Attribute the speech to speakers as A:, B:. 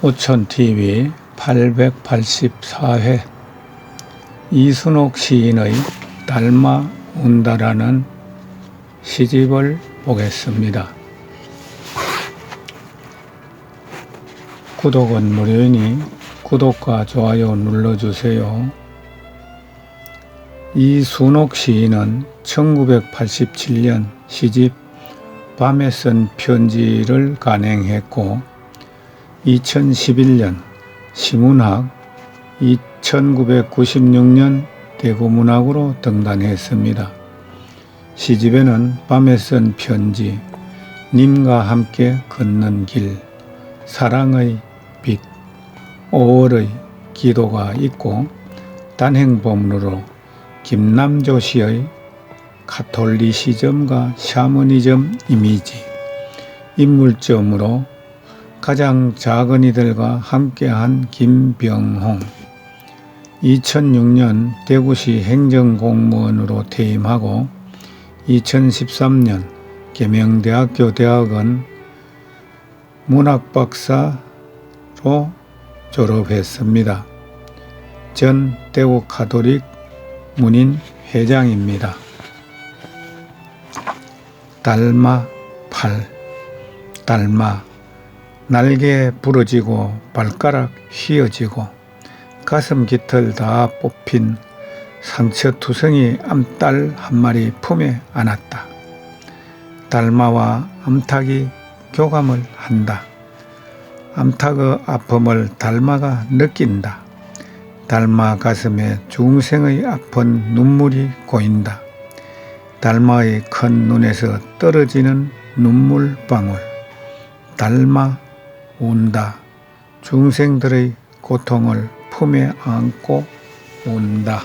A: 오천TV 884회 이순옥 시인의 닮아 온다라는 시집을 보겠습니다. 구독은 무료이니 구독과 좋아요 눌러주세요. 이순옥 시인은 1987년 시집 밤에 쓴 편지를 간행했고 2011년 시문학, 1996년 대구문학으로 등단했습니다. 시집에는 밤에 쓴 편지, 님과 함께 걷는 길, 사랑의 빛, 5월의 기도가 있고 단행본으로 김남조 씨의 카톨리시즘과 샤머니즘 이미지, 인물점으로 가장 작은 이들과 함께한 김병홍 2006년 대구시 행정공무원으로 퇴임하고 2013년 계명대학교 대학원 문학박사로 졸업했습니다. 전 대구 카톨릭 문인 회장입니다. 달마 팔 달마 날개 부러지고 발가락 휘어지고 가슴 깃털 다 뽑힌 상처투성이 암딸 한 마리 품에 안았다. 달마와 암탉이 교감을 한다. 암탉의 아픔을 달마가 느낀다. 달마 가슴에 중생의 아픈 눈물이 고인다. 달마의 큰 눈에서 떨어지는 눈물 방울. 달마 온다. 중생들의 고통을 품에 안고 온다.